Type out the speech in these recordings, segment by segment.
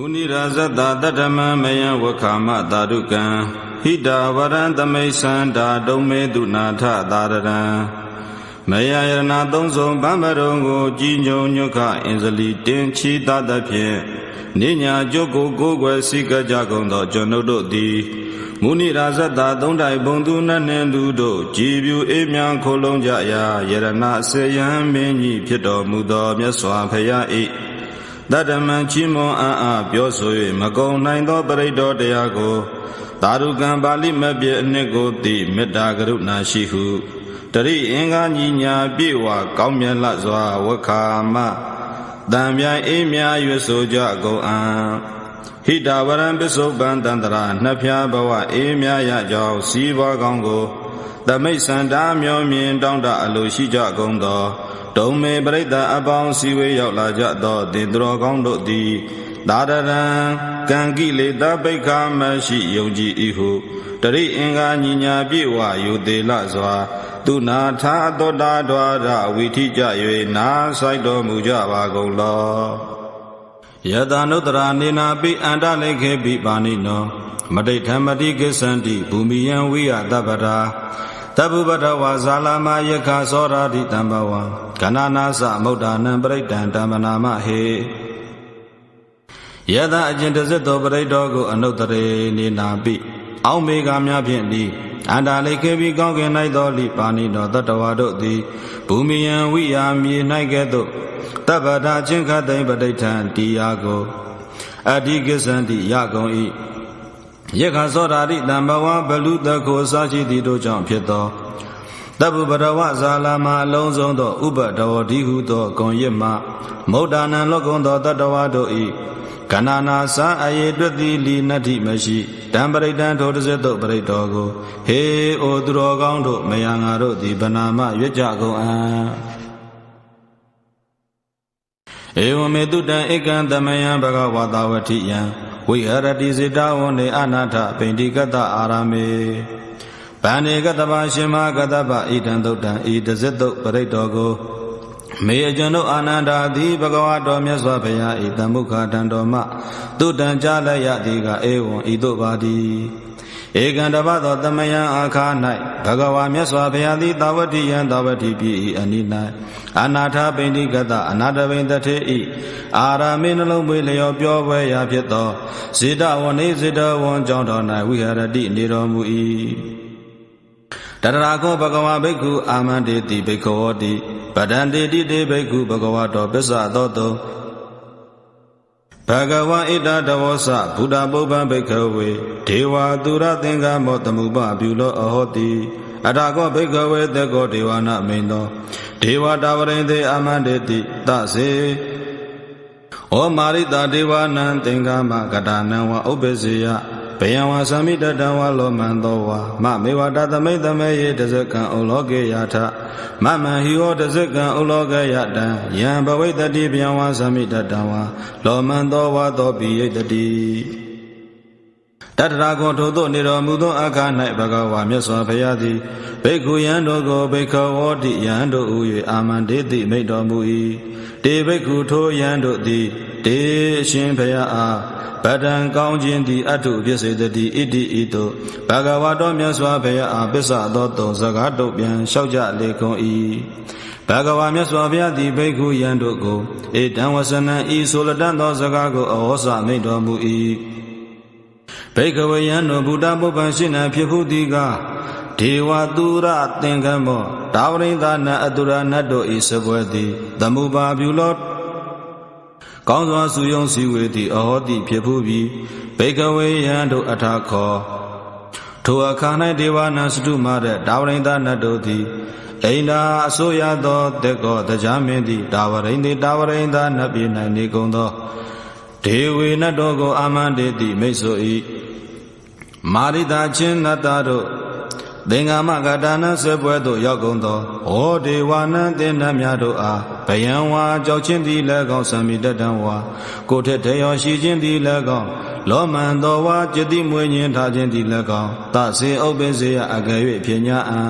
မုနိရာဇတတတ္တမမယံဝခာမသာဓုကံဟိတာဝရံသမိတ်သန္တာဒုံမေတုနာထသာရရံမယယရဏသုံးဆုံးဗမ္မရုံကိုကြည်ညုံညွတ်ခအင်္ဇလီတင်ချီတတ်သဖြင့်နိညာကျုပ်ကိုကိုယ်ွယ်စိကကြကုန်သောကျွန်ုပ်တို့သည်မုနိရာဇတသုံးတိုင်ဘုံသူနတ်နှင့်လူတို့ကြည်ပြူအေးမြန်းခိုလုံးကြရာယရဏဆေယံမင်းကြီးဖြစ်တော်မူသောမြတ်စွာဘုရား၏ တတ္တမံချီးမွန်အံ့အားပြောဆို၍မကုံနိုင်သောပရိတော်တရားကိုသာဓုကံပါဠိမပြည့်အနှစ်ကိုသိမေတ္တာကရုဏာရှိဟုတရိအင်္ဂါညီညာပြေဝကောင်းမြတ်လစွာဝခာမတံပြိုင်အေးမြရွဆိုကြကုန်အံဟိတဝရံပစ္စုပန်တန္တရာနှစ်ဖြာဘဝအေးမြရကြောင်းစီးပွားကောင်းကိုသမိတ်စန္ဒာမျောမြင်တောင်းတအလိုရှိကြကုန်သော ဒုံမေပရိသတ်အပေါင်းစီဝေးရောက်လာကြသောတင်တော်ကောင်းတို့သည်သာရရံကံကိလေသာပိခာမရှိယုံကြည်၏ဟုတရိအင်္ဂါညီညာပြေဝယူသေးလစွာ သူနာထာသောတာဒွါရဝိထိကြ၍နာဆိုင်တော်မူကြပါကုန်လောယတနုတရာနေနာပိအန္တလိခေပိပါဏိနောမတိဋ္ဌမတိကိသန္တိဘူမိယံဝိယတပ္ပရာတဗ္ဗပတဝါဇာလာမယခသောရာတိတံဘဝံ ကဏနာသမုဒ္ဒာနံပရိတံတမ္မနာမဟေယတအကျင့်တစက်သောပရိတော်ကိုအနုတ္တရေနေနာပိအောင်းမေဃများဖြင့်ဤအန္တာလိခေပိကောင်းကင်၌သောလိပါဏိတော်တတဝါတို့သည်ဘူမိယံဝိယာမြေ၌ကဲ့သို့တပ္ပတာချင်းခတ်သိမ့်ပဋိဋ္ဌံတရားကိုအဓိကိသန္တိရကုန်၏ယက္ခသောဓာတိတံဘဝဘလူတခိုအစရှိသည်တို့ကြောင့်ဖြစ်သော တပ္ပပရဝဇာလာမအလုံးစုံသောဥပတဝတိဟုသောဂုံရစ်မှမௌဒာနံလောကုံသောတတဝါတို့၏ကဏနာစံအယေတွက်သည်လီနတ္ထိမရှိတံပရိတံထိုတစေတုပရိတော်ကိုဟေအိုသူတော်ကောင်းတို့မယံငါတို့သည်ဗနာမရွတ်ကြကုန်အံ့ဧဝမေတုတံဧကံသမယံဘဂဝတာဝတိယံဝိဟရတိစေတဝနေအနာထပိန္တိကတအာရမေ ဗန္နေကတဗရှင်မကတဗဣဒံသုတ်တံဤတဇစ်တုပရိတော်ကိုမေအကျွန်ုပ်အာနန္ဒာသည်ဘဂဝါတော်မြတ်စွာဘုရားဤတမုခာတံတော်မှသူတံကြားလက်ရသည်ကအေဝံဤသို့ပါသည်ဧကံတပသောတမယံအခါ၌ဘဂဝါမြတ်စွာဘုရားသည်တာဝတိယံတာဝတိပြည်ဤအနိ၌အနာထပိန္တိကတအနာတပိန်တထေဤအာရမေနှလုံးမွေလျောပြောပွဲရာဖြစ်သောဇေတဝနေဇေတဝံကြောင့်တော်၌ဝိဟရတိနေတော်မူ၏ တတရာကောဘဂဝါဘိက္ခုအာမန္တေတိဘိက္ခဝောတိပဒံတေတိတေဘိက္ခုဘဂဝါတော်ပစ္စသောတောဘဂဝါဣတတဝောစဘုဒ္ဓပုပ္ပံဘိက္ခဝေဒေဝသူရသင်္ကမောတမုပပြုလောအဟောတိအထာကောဘိက္ခဝေတေကောဒေဝနာမိန်သောဒေဝတာဝရိန်တေအာမန္တေတိသစေဩမာရိတာဒေဝနံသင်္ကမကတာနံဝဥပ္ပစေယ ဘယံဝါသမိတတံဝါလောမံသောဝါမမေဝတသမိတမေယေတဇကံဩလောကေယထမမံဟိဟောတဇကံဩလောကေယတံယံဘဝိတတိဘယံဝါသမိတတံဝါလောမံသောဝါသောပိယတတိ တတရာကောထိုသို့နေတော်မူသောအခါ၌ဘဂဝါမြတ်စွာဘုရားသည်ဘိက္ခုယံတို့ကိုဘိက္ခဝောတိယံတို့ဥ၍အာမန္တေတိမိတ်တော်မူ၏တေဘိက္ခုထိုယံတို့သည်တေအရှင်ဘုရားအားဗဒံကောင်းခြင်းသည်အထုဖြစ်စေတည်းဣတိဤသို့ဘဂဝါတော်မြတ်စွာဘုရားအားပစ္စသောသုံးစကားတုတ်ပြန်လျှောက်ကြလေကုန်၏ဘဂဝါမြတ်စွာဘုရားသည်ဘိက္ခုယံတို့ကိုဧတံဝဆနံဤဆိုလတတ်သောစကားကိုအဟောစမိတ်တော်မူ၏ ဘိက္ခဝယံတို့ဘုဒ္ဓပုပ္ပံရှင်းနံဖြစ်ဟုသည်ကဒေဝသူရသင်္ကမောတာဝရိန္ဒနာအတုရနတ်တို့ဤစပွဲသည်သမုပါပြုလောကောင်းစွာစုယုံစည်းဝေသည့်အဟောတိဖြစ်ဖူးပြီးဘေကဝေယံတို့အထာခောထိုအခါ၌ဒေဝနာစတုမတဲ့တာဝရိန္ဒနတ်တို့သည်အိန္ဒာအစိုးရသောတေကောတရားမင်းသည်တာဝရိန္ဒေတာဝရိန္ဒနတ်ပြည်၌နေကုန်သောဒေဝေနတ်တော်ကိုအာမန္တေတိမိတ်ဆို၏ မာရိတာချင်းနတ်သားတို့သင်္ဃမကတာနဆွဲပွဲသို့ရောက်ကုန်သောဟောဒေဝနံသင်္နများတို့အားဗယံဝါကြောက်ချင်းသည်လည်းကောင်းသံမိတတံဝါကိုထက်တရောရှိခြင်းသည်လည်းကောင်းလောမန်တော်ဝါจิตတိမွေးခြင်းထားခြင်းသည်လည်းကောင်းသစေဥပ္ပစေယအကယ်၍ဖြညာအံ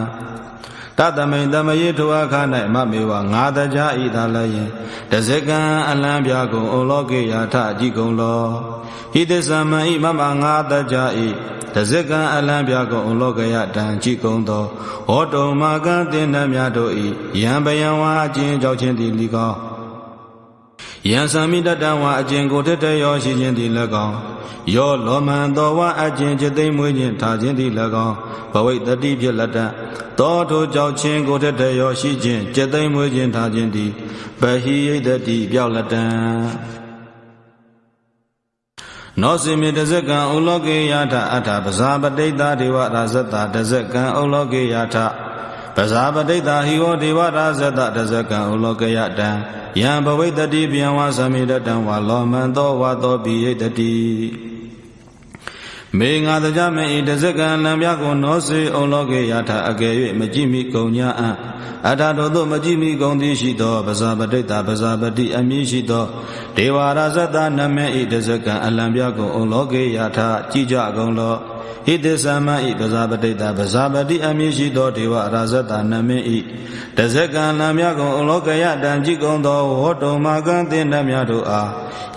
တတမိန်တမယေထိုအခါ၌မမေဝငါတကြဤသာလည်းယင်တဇကံအလံပြကုံဩလောကေယထကြည်ကုံလောဟိသသမံဤမမငါတကြဤတဇကံအလံပြကုံဩလောကယတံကြည်ကုံသောဟောတုံမာကံတင်နှမြတို့ဤယံပယံဝါအကျဉ်ကြောက်ခြင်းသည်လီကော ယံသမိတတဝါအကျဉ်ကိုထက်တရောရှိခြင်းသည်၎င်းယောလောမန်တော်ဝါအကျဉ်จิตသိမ့်မွေးခြင်းထားခြင်းသည်၎င်းဘဝိတတိဖြစ်လက်တတောထိုကြောက်ခြင်းကိုထက်တရောရှိခြင်းจิตသိမ့်မွေးခြင်းထားခြင်းသည်ပဟိယိတတိပြောက်လက်တံနောစီမေတဇကံဥလောကေယထအထပဇာပတိတ္တဒေဝရာဇတတဇကံဥလောကေယထပဇာပတိတ္တဟိဝဒေဝရာဇတတဇကံဥလောကေယတံ ယံဘဝိတတိဗျံဝါသမိတတံဝါလောမန်သောဝါသောပိယိတတိမေငါတကြမေဤတဇကံလံပြကိုနောစေဩလောကေယထအကယ်၍မကြည့်မိကုံညာအအထာတို့သို့မကြည့်မိကုံသည်ရှိသောပဇာပတိတ္တပဇာပတိအမည်ရှိသောဒေဝရာဇတနမေဤတဇကံအလံပြကိုဩလောကေယထကြည်ကြကုန်လော ဟိတသမဣပဇာပတိတပဇာပတိအမည်ရှိသောဒေဝရာဇတနမင်းဤတဇကံလံမြကုံအလောကယတံကြည်ကုံသောဝေါတုံမာကံသင်္တမြတို့အား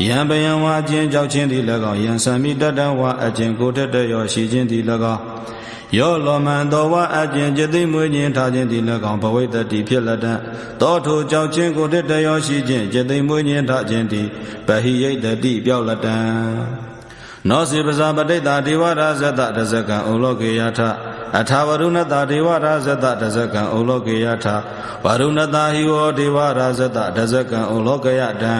ယံပယံဝါခြင်းကြောက်ခြင်းသည်၎င်းယံသံမိတတဝါအခြင်းကိုတတရောရှိခြင်းသည်၎င်းယောလောမန်တော်ဝအကျင့်จิตသိမွေးခြင်းထားခြင်းသည်၎င်းဘဝိတ္တိဖြစ်လက်တံတောထိုကြောက်ခြင်းကိုတတရောရှိခြင်းจิตသိမွေးခြင်းထားခြင်းသည်ပဟိယိတတိပြောက်လက်တံ နောစီပဇာပတိတာဒေဝရာဇတတဇကံဩလောကေယထအထာဝရုဏတာဒေဝရာဇတတဇကံဩလောကေယထဝရုဏတာဟိဝဒေဝရာဇတတဇကံဩလောကယတံ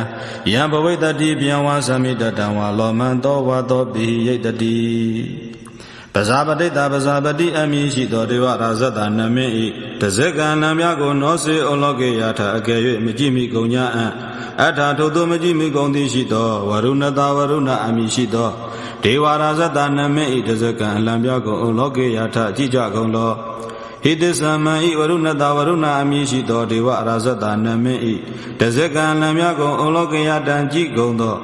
ယံဘဝိတတိဗျံဝါသမိတတံဝါလောမန်သောဝါသောပိယိတတိပဇာပတိတာပဇာပတိအမည်ရှိသောဒေဝရာဇတနမင်းဤတဇကံနံမြကိုနောစေဩလောကေယထအကယ်၍မကြည့်မိကုန်ညာအံ့အထာထိုသို့မကြည့်မိကုန်သည်ရှိသောဝရုဏတာဝရုဏအမည်ရှိသော ဒေဝရာဇတနမေဣတဇကံအလံပြောကုန်ဩလောကေယထကြည်ကြကုန်လောဟိတသမံဤဝရုဏတဝရုဏအမည်ရှိသောဒေဝရာဇတနမေဣတဇကံလံမြကုန်ဩလောကေယတံကြည်ကုန်သော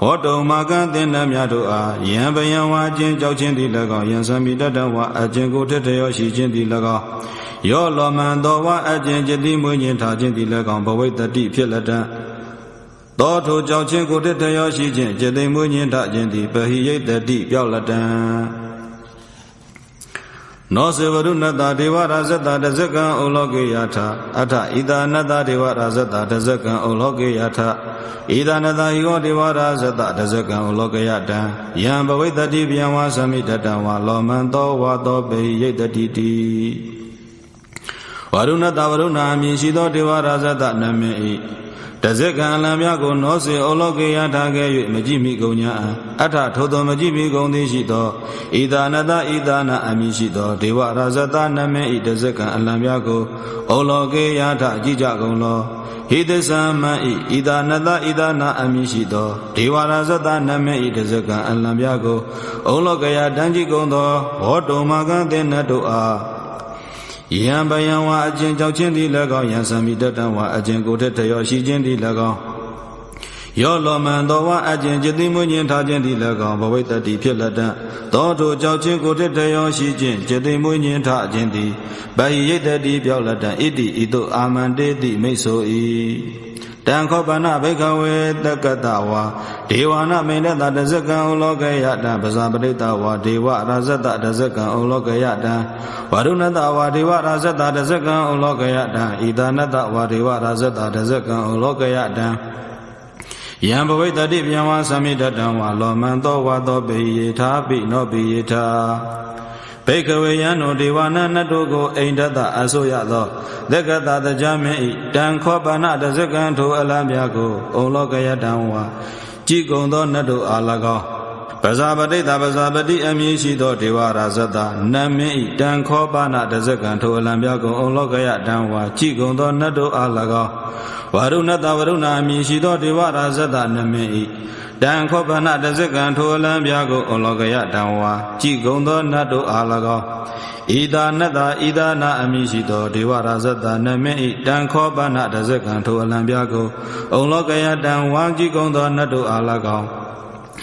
ဟောတုံမာကံသင်္နမြတို့အားယံပယံဝါခြင်းကြောက်ခြင်းသည်၎င်းယံသံမိတတဝါအခြင်းကိုထက်ထရောရှိခြင်းသည်၎င်းယောလောမန်တော်ဝါအခြင်းจิตတိမွေးခြင်းထားခြင်းသည်၎င်းဘဝိတ္တိဖြစ်လက်တံ သောထိုကြောင့်ချင်းကိုတတရောရှိခြင်းจิตသိမွေးခြင်းထခြင်းသည်ပဟိယိတတိပြောက်လက်တံနောစေဝရုဏတဒေဝရာဇတတဇကံဩလောကေယထအထဣဒာနတဒေဝရာဇတတဇကံဩလောကေယထဣဒာနတဟိဝဒေဝရာဇတတဇကံဩလောကေယတံယံဘဝိတတိဗျံဝါသမိတတံဝါလောမန်သောဝါသောပေယိတတိတိဝရုဏတဝရုဏအမည်ရှိသောဒေဝရာဇတနမေ၏ တဇက်ကံအလံမြကိုနောစေဩလောကေယထားခဲ့၍မကြည့်မိကုန်ညာအထထိုသောမကြည့်မိကုန်သည်ရှိသောဣဒာနတဣဒာနာအမည်ရှိသောဒေဝရာဇတနမေဤတဇက်ကံအလံမြကိုဩလောကေယထားကြည့်ကြကုန်လောဟိသသမံဤဣဒာနတဣဒာနာအမည်ရှိသောဒေဝရာဇတနမေဤတဇက်ကံအလံမြကိုဩလောကေယတန်ကြည့်ကုန်သောဘောတုံမကံသင်္နတို့အား ယံပယံဝါအကျင့်ကြောက်ခြင်းသည်၎င်းယံသံမိတတံဝါအကျင့်ကိုတတရောရှိခြင်းသည်၎င်းယောလောမန်သောဝအကျင့်จิตသိမွခြင်းထားခြင်းသည်၎င်းဘဝိတ္တိဖြစ်လက်တံသောထိုကြောက်ခြင်းကိုတတရောရှိခြင်းจิตသိမွခြင်းထားခြင်းသည်ဗဟိယိတတိပြောက်လက်တံဣတိဤသို့အာမန္တေတိမိတ်ဆို၏ တံခောပနဘိကဝေတက္ကတဝါဒေဝနာမိန်တတဇကံဩလောကယတံပဇာပရိတဝါဒေဝရာဇတတဇကံဩလောကယတံဝရုဏတဝါဒေဝရာဇတတဇကံဩလောကယတံဣဒနတဝါဒေဝရာဇတတဇကံဩလောကယတံယံဘဝိတတိပြန်ဝါသမိတတံဝါလောမန်သောဝါသောပေယေထာပိနောပိယေထာ ဘိကဝေယံတို့ဒေဝနာနတ်တို့ကိုအိန္ဒတအဆိုရသောသက္ကတတကြမင်းဤတံခောပနတဇကံထိုအလံမြကိုဩလောကယတံဝါကြည်ကုံသောနတ်တို့အား၎င်းပဇာပတိတပဇာပတိအမည်ရှိသောဒေဝရာဇတနတ်မင်းဤတံခောပနတဇကံထိုအလံမြကိုဩလောကယတံဝါကြည်ကုံသောနတ်တို့အား၎င်းဝရုဏတဝရုဏအမည်ရှိသောဒေဝရာဇတနတ်မင်းဤ တံခောပနတဇကံထိုအလံပြာကိုဩလောကယတံဝါကြည်ကုံသောနတ်တို့အား၎င်းဣဒာနတဣဒာနာအမိရှိသောဒေဝရာဇတနမေဣတံခောပနတဇကံထိုအလံပြာကိုဩလောကယတံဝါကြည်ကုံသောနတ်တို့အား၎င်း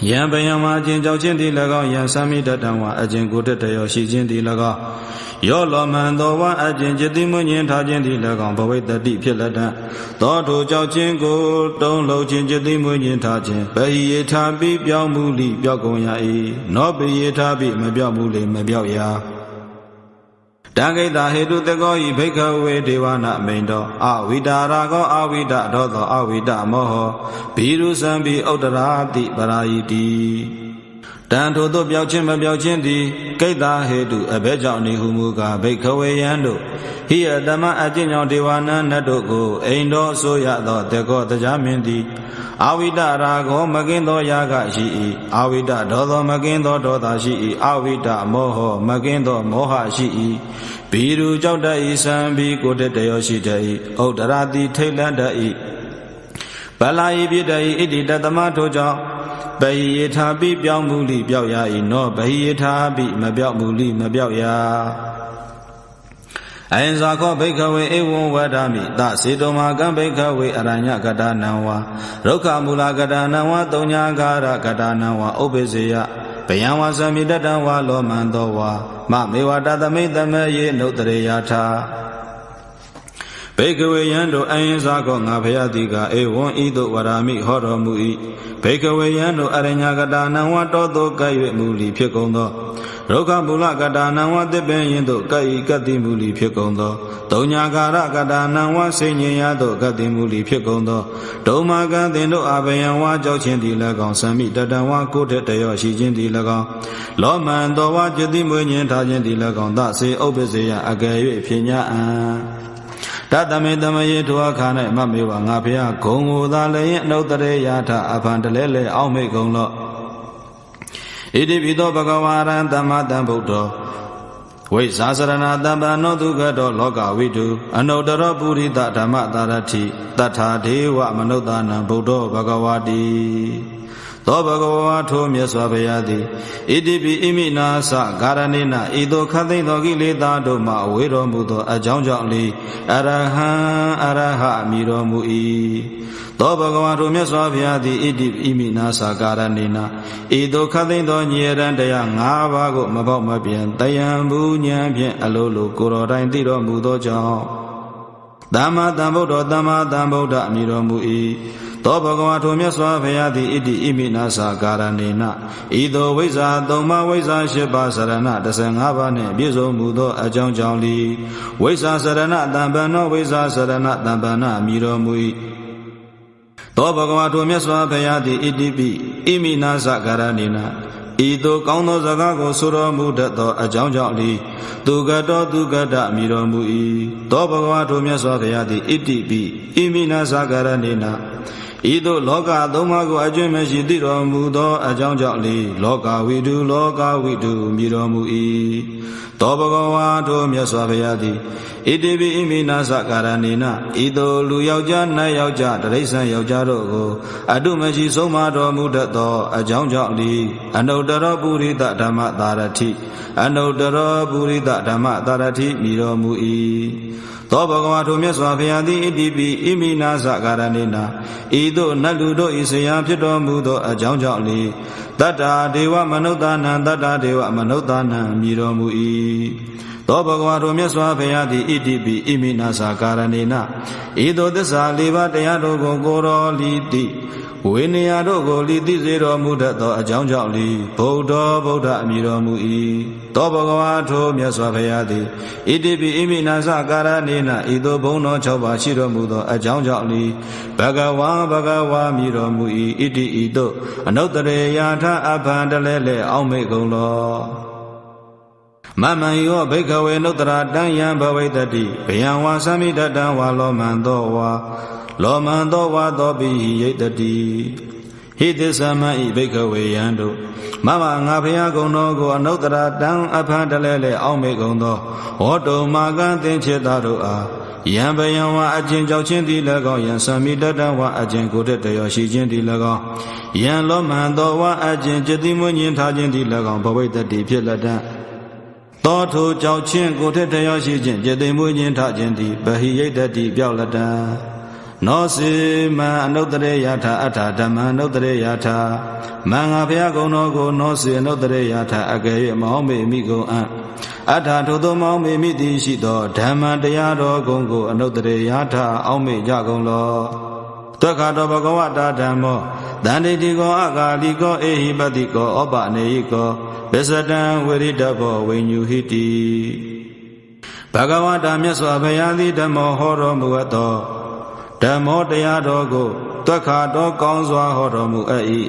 ယံပယံမှာအကျင့်ကြောင့်ချင်းသည်၎င်းယံသမိတတံဝါအကျင့်ကိုတတရောရှိခြင်းသည်၎င်း ယောလောမန်သောဝါအကျင့်จิตတိမွညင်ထားခြင်းသည်၎င်းဘဝိတ္တိဖြစ်လက်တံသောထိုကြောင့်ချင်းကိုတုံးလုံးခြင်းจิตတိမွညင်ထားခြင်းဗဟိယေထာပိပြောင်းမှုလိပြောက်ကုန်ရ၏နောပိယေထာပိမပြောက်မှုလိမပြောက်ရာတံဂိတာဟေတုတကောဤဘိခဝေဒေဝနာမိန်တော်အဝိတာရာကောအဝိတဒောသောအဝိတမောဟဘီရုသံဘီဥတ္တရာတိပရာယိတိ တန်ထိုသို့ပြောက်ခြင်းမပြောက်ခြင်းသည်ကိတ္တာဟေတုအဘဲကြောင့်နေဟုမူကားဘိခဝေယံတို့ဟိယတမအကျင့်ကြောင့်ဒေဝနာနတ်တို့ကိုအိမ်တော်အစိုးရသောတေကောတရားမင်းသည်အာဝိတရာဂောမကင်းသောယာကရှိ၏အာဝိတဒေါသောမကင်းသောဒေါသရှိ၏အာဝိတမောဟမကင်းသောမောဟရှိ၏ဘီရူကြောက်တတ်၏စံဘီကိုတတရောရှိတတ်၏ဥဒ္ဒရာတိထိတ်လန့်တတ်၏ဗလာယိပြတ္တိဣတိတသမထိုကြောင့် ဘဟိယထာပိပြောင်းမှုလိပြောက်ရ၏နောဘဟိယထာပိမပြောက်မှုလိမပြောက်ရအယံဇာခောဘိခဝေဧဝံဝဒမိသစေတုမာကံဘိခဝေအရညကတာနံဝါရုက္ခမူလကတာနံဝါတုံညာဂါရကတာနံဝါဥပ္ပစေယဘယံဝါသမိတတံဝါလောမန္တောဝါမမေဝတသမိတမေယေနုတရေယထာ ဘေကဝေယံတို့အယင်စားကောငါဖရာတိကဧဝံဤသို့ဝရာမိဟောတော်မူ၏ဘေကဝေယံတို့အရညကတာနံဝါတောသောကဲ့၍မူလီဖြစ်ကုန်သောဒုက္ခမူလကတာနံဝါတစ်ပင်ရင်တို့ကဲ့ဤကတိမူလီဖြစ်ကုန်သောတုံညာကာရကတာနံဝါစိဉ္ဉယတို့ကတိမူလီဖြစ်ကုန်သောဒုံမာကံတင်တို့အဘယံဝါကြောက်ခြင်းသည်၎င်းသံမိတတံဝါကိုထက်တရောရှိခြင်းသည်၎င်းလောမန်တော်ဝါจิตတိမွေးခြင်းထားခြင်းသည်၎င်းသစေဥပ္ပစေယအကယ်၍ဖြစ်ညာအံ တတမေတမယေထိုအခါ၌မမေဝငါဖျားဂုံကိုသာလည်းအနုတ္တရေယာထအဖန်တလဲလဲအောက်မိတ်ကုန်လော့ဣတိပိသောဘဂဝါရံသမ္မာတံဗုဒ္ဓောဝိဇာစရဏတမ္ပနောဒုက္ခတောလောကဝိတုအနုတ္တရောပုရိသဓမ္မတာရတိတထာဒေဝမနုဿာနံဗုဒ္ဓောဘဂဝါတိ သောဘဂဝါထိုမြတ်စွာဘုရားသည်ဣတိပိဣမိနာသဂါရဏိနဤသို့ခတ်သိမ့်သောကိလေသာတို့မှဝေတော်မူသောအကြောင်းကြောင့်လေအရဟံအရဟမြည်တော်မူ၏သောဘဂဝါထိုမြတ်စွာဘုရားသည်ဣတိဣမိနာသဂါရဏိနဤသို့ခတ်သိမ့်သောညေရန်တရား၅ပါးကိုမပေါက်မပြန်တယံဘူးဉာဏ်ဖြင့်အလိုလိုကိုယ်တော်တိုင်သိတော်မူသောကြောင့် သမ္မာသမ္ဗုဒ္ဓသမ္မာသမ္ဗုဒ္ဓမြည်တော်မူ၏သောဘဂဝါထိုမြတ်စွာဘုရားသည်ဣတိဣမိနာသာကာရဏေနဤသို့ဝိဇ္ဇာသုံးပါးဝိဇ္ဇာ၈ပါးစရဏ15ပါးနှင့်ပြည့်စုံမှုသောအကြောင်းကြောင့်လီဝိဇ္ဇာစရဏတံပံနောဝိဇ္ဇာစရဏတံပံနမြည်တော်မူ၏သောဘဂဝါထိုမြတ်စွာဘုရားသည်ဣတိပိဣမိနာသကာရဏေန ဤသို့ကောင်းသောစကားကိုဆိုတော်မူတတ်သောအကြောင်းကြောင့်လီသူကတော်သူကတမြည်တော်မူ၏သောဘဂဝါထိုမြတ်စွာဘုရားသည်ဣတိပိဣမိနာသကာရဏေနဤသို့လောကသုံးပါးကိုအကျွင့်မရှိသိတော်မူသောအကြောင်းကြောင့်လေလောကဝိတုလောကဝိတုမြည်တော်မူ၏ သောဘဂဝါထိုမြတ်စွာဘုရားသည်ဣတိပိဣမိနာသကာရဏေနဤသို့လူယောက်ျားနတ်ယောက်ျားတရိษံယောက်ျားတို့ကိုအတုမရှိဆုံးမတော်မူတတ်သောအကြောင်းကြောင့်လေအနုတ္တရပုရိသဓမ္မသာရတိအနုတ္တရပုရိသဓမ္မသာရတိမြည်တော်မူ၏ သောဘဂဝါထိုမြတ်စွာဘုရားသည်ဣတိပိဣမိနာသကာရဏေနာဤသို့နတ်လူတို့ဤဆရာဖြစ်တော်မူသောအကြောင်းကြောင့်လေတတ္တာဒေဝမနုဿာနံတတ္တာဒေဝမနုဿာနံမြည်တော်မူ၏ သောဘဂဝါတို့မြတ်စွာဘုရားသည်ဣတိပိဣမိနာသာကာရဏေနဤသို့သစ္စာလေးပါးတရားတို့ကိုကိုတော်လီတိဝေနေယတို့ကိုလီသိစေတော်မူတတ်သောအကြောင်းကြောင့်လီဗုဒ္ဓဗုဒ္ဓအမည်တော်မူ၏သောဘဂဝါထိုမြတ်စွာဘုရားသည်ဣတိပိဣမိနာသကာရဏေနဤသို့ဘုံတော်၆ပါးရှိတော်မူသောအကြောင်းကြောင့်လီဘဂဝါဘဂဝါမည်တော်မူ၏ဣတိဤသို့အနုတ္တရေယာထအဖန်တလဲလဲအောက်မေကုန်လော မမံယောဘိကဝေနုတ္တရာတံယံဘဝိတတိဘယံဝါသမိတတံဝါလောမံသောဝါလောမံသောဝါသောပိယိတတိဟိသစ္စမဣဘိကဝေယံတို့မမငါဖျားကုံတော်ကိုအနုတ္တရာတံအဖန်တလဲလဲအောက်မေကုံသောဟောတုံမာကံသင်္ချေတာတို့အားယံဘယံဝါအကျင့်ကြောက်ခြင်းသည်၎င်းယံသမိတတဝါအကျင့်ကိုတတရောရှိခြင်းသည်၎င်းယံလောမန်သောဝါအကျင့်จิตတိမွညင်ထားခြင်းသည်၎င်းဘဝိတ္တိဖြစ်လက်တံ သောထိုကြောက်ခြင်းကိုထက်တရောရှိခြင်းจิตတိမွညင်ထားခြင်းသည်ဗဟိယိတ္တိပြောက်လက်တံနောစီမံအနုတ္တရေယထာအထာဓမ္မအနုတ္တရေယထာမင်္ဂဘုရားကုံတော်ကိုနောစီအနုတ္တရေယထာအကယ်၍မောင်းမေမိကုံအံ့အထာထိုသောမောင်းမေမိသည်ရှိသောဓမ္မတရားတော်ကုံကိုအနုတ္တရေယထာအောက်မေကြကုန်လောသွက္ခတောဘဂဝတာဓမ္မော တန္တိတိကောအကာလိကောအေဟိပတိကောဩပနေဟိကောပစ္စတံဝိရိတဘောဝိညုဟိတိဘဂဝတာမြတ်စွာဘုရားသည်ဓမ္မောဟောတော်မူအပ်သောဓမ္မောတရားတော်ကိုသွက်ခါတော်ကောင်းစွာဟောတော်မူအပ်၏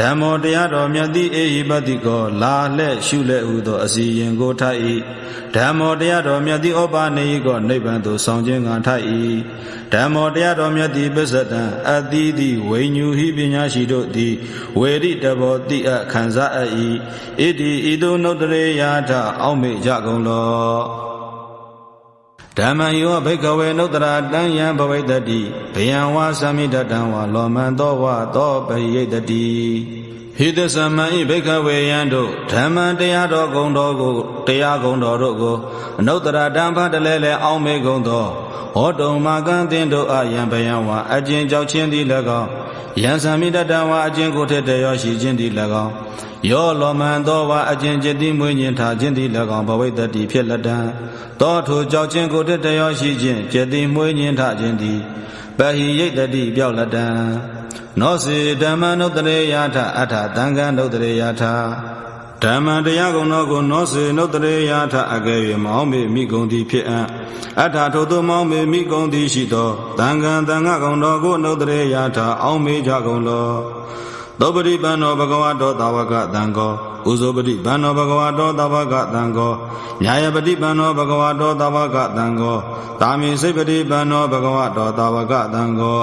ဓမ္မောတရားတော်မြတ်သည့်အေဟိပတိကောလာလှဲ့ရှုလက်ဟုသောအစီရင်ကိုထိုက်၏ဓမ္မောတရားတော်မြတ်သည့်ဩပါနေကောနိဗ္ဗာန်သို့ဆောင်ခြင်းငါထိုက်၏ဓမ္မောတရားတော်မြတ်သည့်ပစ္စတံအသီးသည့်ဝိညူဟိပညာရှိတို့သည်ဝေရိတဘောတိအခံစားအပ်၏ဣတိဤသို့နုတ္တရေယာထအောက်မေကြကုန်လော ဓမ္မယောဘိကဝေနုတ္တရာတံယံဘဝိတတိဘယံဝါသမိတတံဝါလောမံသောဝသောပရိယတတိဟိတသမံဤဘိကဝေယံတို့ဓမ္မတရားတော်ဂုံတော်ကိုတရားဂုံတော်တို့ကိုအနုတ္တရာတံဖတ်တလဲလဲအောင်းမေဂုံသောဟောတုံမာကံတင်တို့အယံဘယံဝါအကျဉ်ကြောက်ချင်းသည်၎င်း ယံသမိတတံဝါအကျဉ်ကိုထက်တရောရှိခြင်းသည်၎င်းယောလောမန်သောဝါအကျဉ်จิตတိမွေးညင်ထားခြင်းသည်၎င်းဘဝိတ္တိဖြစ်လက်တံသောထိုကြောက်ခြင်းကိုထက်တရောရှိခြင်းจิตတိမွေးညင်ထားခြင်းသည်ပဟိယိတတိပြောက်လက်တံနောစီဓမ္မနုတ္တရေယထအထသံဃံနုတ္တရေယထ ဓမ္မတရားကုံတော်ကိုနောစေနုတ္တရေယထအကယ်၍မောင်းမေမိကုံသည်ဖြစ်အံ့အထာထိုသို့မောင်းမေမိကုံသည်ရှိသောသံဃံသံဃကုံတော်ကိုနုတ္တရေယထအောင်းမေကြကုန်လောသောပရိပန္နောဘဂဝတောတာဝကတံကောဥဇောပတိပန္နောဘဂဝတောတာဝကတံကောညာယပတိပန္နောဘဂဝတောတာဝကတံကောတာမိစိတ်ပတိပန္နောဘဂဝတောတာဝကတံကော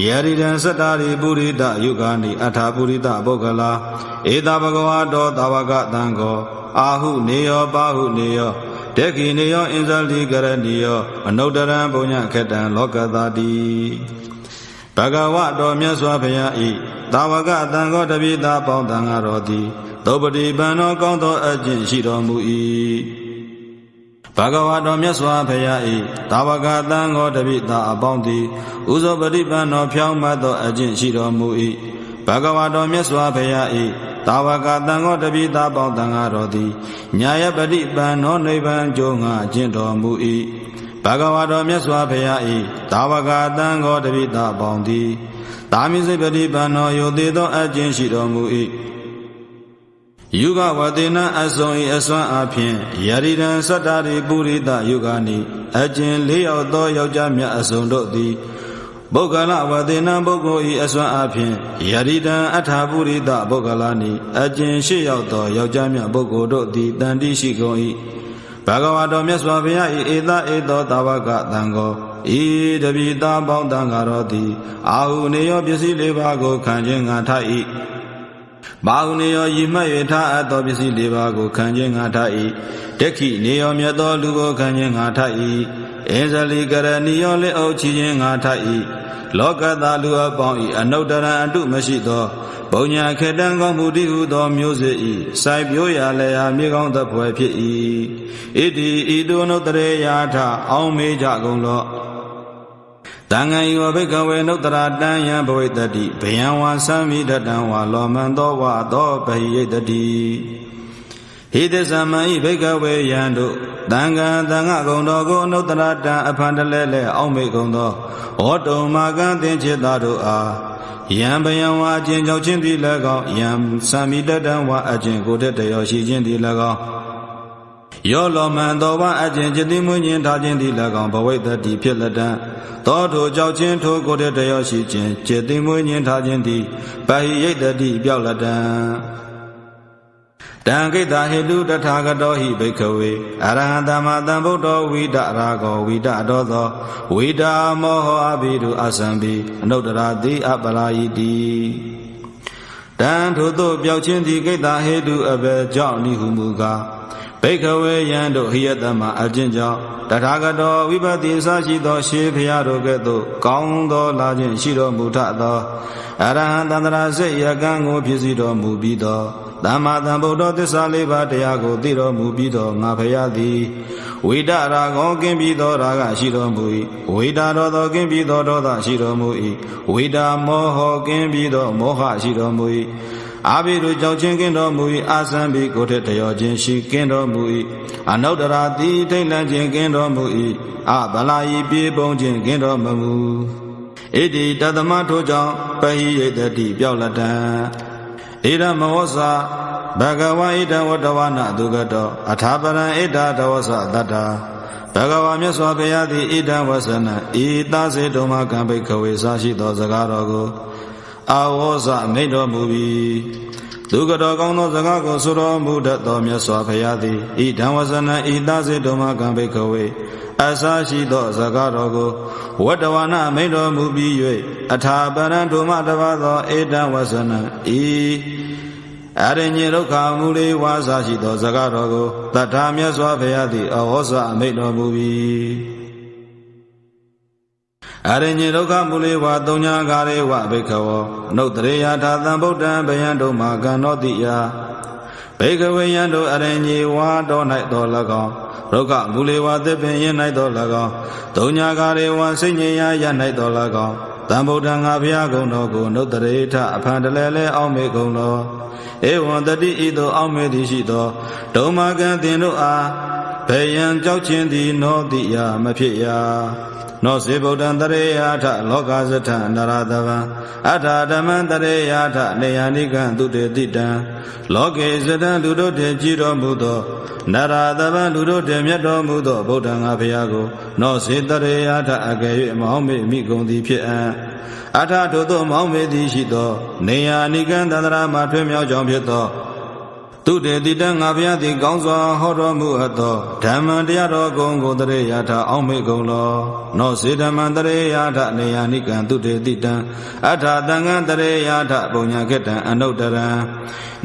ယရိတံစတ္တာရိပုရိတယုဂာနိအထာပုရိတပုဂ္ဂလာဧတဘဂဝတောတာဝကတံကောအာဟုနေယောပါဟုနေယောတေခိနေယောအင်ဇလိကရဏီယောအနုတ္တရံဘုံညခေတ္တံလောကသာတိဘဂဝတော်မြတ်စွာဘုရားဤတာဝကတံကောတပိတာပေါင်းတံဃာတော်သည်သုပတိပန်တော်ကောင်းသောအကျင့်ရှိတော်မူ၏ ဘဂဝါတော်မြတ်စွာဘုရား၏တာဝကတံကောတပိတာအပေါင်းသည်ဥဇောပတိပန်တော်ဖြောင်းမတ်သောအကျင့်ရှိတော်မူ၏ဘဂဝါတော်မြတ်စွာဘုရား၏တာဝကတံကောတပိတာပေါင်းတံဃာတော်သည်ညာယပတိပန်တော်နိဗ္ဗာန်ကျိုးငါကျင့်တော်မူ၏ဘဂဝါတော်မြတ်စွာဘုရား၏တာဝကတံကောတပိတာပေါင်းသည်တာမိစိပတိပန်တော်ယုသေးသောအကျင့်ရှိတော်မူ၏ ယုဂဝတေနအစုံဤအစွမ်းအဖြင့်ယရိဒံသတ္တရိပုရိတယုဂာနိအကျင့်လေးယောက်သောယောက်ျားမြတ်အစုံတို့သည်ပုဂ္ဂလဝတေနပုဂ္ဂိုလ်ဤအစွမ်းအဖြင့်ယရိဒံအထာပုရိတပုဂ္ဂလာနိအကျင့်ရှိယောက်သောယောက်ျားမြတ်ပုဂ္ဂိုလ်တို့သည်တန်တိရှိကုန်၏ဘဂဝါတော်မြတ်စွာဘုရား၏ဧသဧသောတာဝကတံကိုဤတပိတာပေါင်းတန်ဃာတော်သည်အာဟုနေယောပစ္စည်းလေးပါးကိုခံခြင်းငါထိုက်၏ ဘာဟုနေယောယိမတ်၍ထားအပ်သောပစ္စည်းလေးပါးကိုခံခြင်းငါထိုက်၏ဒက္ခိနေယောမြတ်သောလူကိုခံခြင်းငါထိုက်၏အင်းဇလီကရဏီယောလက်အုပ်ချခြင်းငါထိုက်၏လောကသားလူအပေါင်း၏အနုတ္တရအတုမရှိသောဘုံညာခေတံကောင်းမှုတိဟုသောမျိုးစေ၏စိုက်ပြိုးရာလည်းဟာမြေကောင်းသဖွယ်ဖြစ်၏ဣတိဤတုနုတ္တရေယာထအောင်းမေးကြကုန်လော့ တံဃံယောဘိကဝေနုတ္တရာတံယံဘဝိတတိဘယံဝါသံမိတတံဝါလောမံသောဝါသောပဟိယတတိဟိတသမံဤဘိကဝေယံတို့တံဃံတန်ဃဂုံတော်ကိုနုတ္တရာတံအဖန်တလဲလဲအောက်မေကုံသောဟောတုံမာကံသင်္จิตသားတို့အားယံဘယံဝါအကျင့်ကြောင့်ချင်းသည်၎င်းယံသံမိတတံဝါအကျင့်ကိုတည်းတရောရှိခြင်းသည်၎င်း ယောလောမန်တော်ဝအကျင့်จิตတိမွေးခြင်းထားခြင်းသည်၎င်းဘဝိတ္တိဖြစ်လက်တံသောထိုကြောက်ခြင်းထိုကိုယ်တည်းတရောရှိခြင်းจิตတိမွေးခြင်းထားခြင်းသည်ပဟိယိတတိပြောက်လက်တံတံကိတဟိတုတထာဂတောဟိဘိခဝေအရဟံသမ္မာသမ္ဗုဒ္ဓောဝိဒရာဂောဝိဒတော်သောဝိဒါမောဟအဘိဓုအသံဘိအနုတ္တရာတိအပလာယိတိတံထို့သောပျောက်ခြင်းသည်ကိတဟိတုအဘေကြောင့်နိဟုမူကား ဘိခဝေယံတို့ဟိယတမအကျင့်ကြောင့်တထာဂတောဝိပတိအစရှိသော ရှေးဖရာတို့ကဲ့သို့ကောင်းသောလာခြင်းရှိတော်မူထသောအရဟံတန္တရာစိတ်ယကံကိုဖြစ်စီတော်မူပြီးသောသမ္မာသမ္ဗုဒ္ဓသစ္စာလေးပါးတရားကိုသိတော်မူပြီးတော့ငါဖရာသည်ဝိတရာဂောကင်းပြီးသောရာဂရှိတော်မူ၏ဝိတာတော်သောကင်းပြီးသောဒေါသရှိတော်မူ၏ဝိတာမောဟကင်းပြီးသောမောဟရှိတော်မူ၏ အာဘိတို့ကြောင့်ချင်းကင်းတော်မူ၏အာသံဘိကိုထက်တရောခြင်းရှိကင်းတော်မူ၏အနုတ္တရာတိထိတ်လန့်ခြင်းကင်းတော်မူ၏အဗလာယီပြေပုံခြင်းကင်းတော်မမူဣတိတသမထိုကြောင့်ပဟိယတတိပြောက်လက်တံဣရမဝဆာဘဂဝါဣတဝတဝနာဒုက္ကတောအထာပရံဣတတဝဆတတ္တာဘဂဝါမြတ်စွာဘုရားသည်ဣတံဝဆနံဤသစေတုံမကံဘိခဝေစာရှိသောစကားတော်ကို အာဝောဇမိန့်တော်မူပြီးဒုက္ကတော်ကောင်းသောစကားကိုဆိုတော်မူတတ်သောမြတ်စွာဘုရားသည်ဤဓမ္မဝဆနံဤသစေတုံမကံဘိခဝေအစာရှိသောစကားတော်ကိုဝတ္တဝနာမိန်တော်မူပြီး၍အထာပရံဒုမတပါသောဧတံဝဆနံဤအရညေဒုက္ခမူလေးဝါစာရှိသောစကားတော်ကိုတထာမြတ်စွာဘုရားသည်အဟောစမိန်တော်မူပြီး အရညေဒုက္ခမူလေးဝါသုံးညာကာရေဝဘိခဝောနုတ္တရေယထာသံဗုဒ္ဓံဗယံတို့မှာကံတော်တိယဘေကဝေယံတို့အရညေဝါတော်၌တော်၎င်းဒုက္ခမူလေဝသစ်ပင်ရင်၌တော်၎င်းဒုညာကာရေဝစိတ်ငြိမ်ရာရ၌တော်၎င်းတံဗုဒ္ဓံငါဘုရားကုံတော်ကိုနုတ္တရေထအဖန်တလဲလဲအောက်မေကုံတော်ဧဝံတတိဤသို့အောက်မေသည်ရှိသောဒုံမာကံတင်တို့အားဘေယံကြောက်ခြင်းသည်နောတိယမဖြစ်ရာ နောစေဗုဒ္ဓံတရေယာထလောကသထနရတဗံအထာဓမ္မံတရေယာထနေယနိကံသူတေတိတံလောကေဇတံလူတို့တည်ကြည်တော်မူသောနရတဗံလူတို့တည်မြတ်တော်မူသောဗုဒ္ဓံငါဘုရားကို နောစေတရေယာထအကယ်၍မောင်းမေမိဂုံသည်ဖြစ်အံ့အထာထိုသို့မောင်းမေသည်ရှိသော နေယနိကံတန္တရာမှာထွေးမြောက်ကြောင်းဖြစ်သော သူတေတိတံငါဘုရားသည်ကောင်းစွာဟောတော်မူအပ်သောဓမ္မတရားတော်ကုံကိုတရေယာထအောင်းမေကုံလောနောစေဓမ္မတရေယာထနေယာနိကံသူတေတိတံအထာတံငံတရေယာထပုံညာခေတံအနုတ္တရံ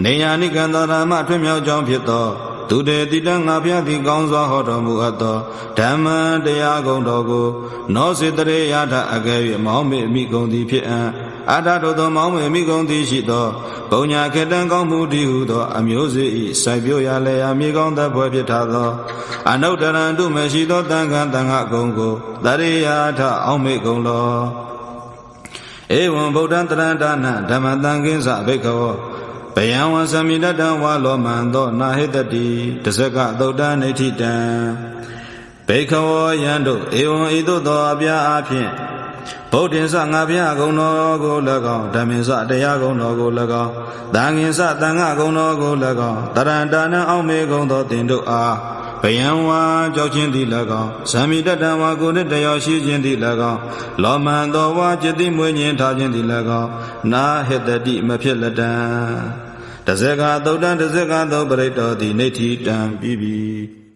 နေယာနိကံသရမထွေမြောက်ကြောင်းဖြစ်သောသူတေတိတံငါဘုရားသည်ကောင်းစွာဟောတော်မူအပ်သောဓမ္မတရားကုံတော်ကို နောစေတရေယာထအကယ်၍မောင်းမေမိကုံသည်ဖြစ်အံ့ အာထတို့သောမောင်းမေမိကုံသည်ရှိသောပုံညာခေတံကောင်းမှုတည်ဟုသော အမျိုးစေ၏စိုက်ပြိုရလေရာမြေကောင်းသက်ဖွဲ့ဖြစ်ထားသောအနုတ္တရံတုမရှိသောတန်ခမ်းတန်ခကုံကိုတရိယာထအောင်မေကုံလောဧဝံဗုဒ္ဓံတရဏဒါနဓမ္မတန်ခင်းစဘိက္ခဝောဘယံဝံသမိတတံဝါလောမံသောနာဟိတတိတဇကသုတ်တနိဋ္ဌိတံဘေခဝောယံတို့ဧဝံဤသို့သောအပြာအဖြင့် ဗုဒ္ဓင်္စငါဘုရားကုံတော်ကို၎င်းဓမ္မင်္စတရားကုံတော်ကို၎င်းသံဃင်္စတန်ခကုံတော်ကို၎င်းတရဏတာနံအောင်မေကုံသောတင်တို့အားဘယံဝါကြောက်ခြင်းသည်၎င်းဇံမိတတံဝါကိုနှင့်တယောရှိခြင်းသည်၎င်းလောမန်သောဝါจิตတိမွေးခြင်းထားခြင်းသည်၎င်းနာဟိတတိမဖြစ်လက်တံတဇေကသုတ်တံတဇေကသုတ်ပရိတ္တောတိနေတိတံပြီးပြီ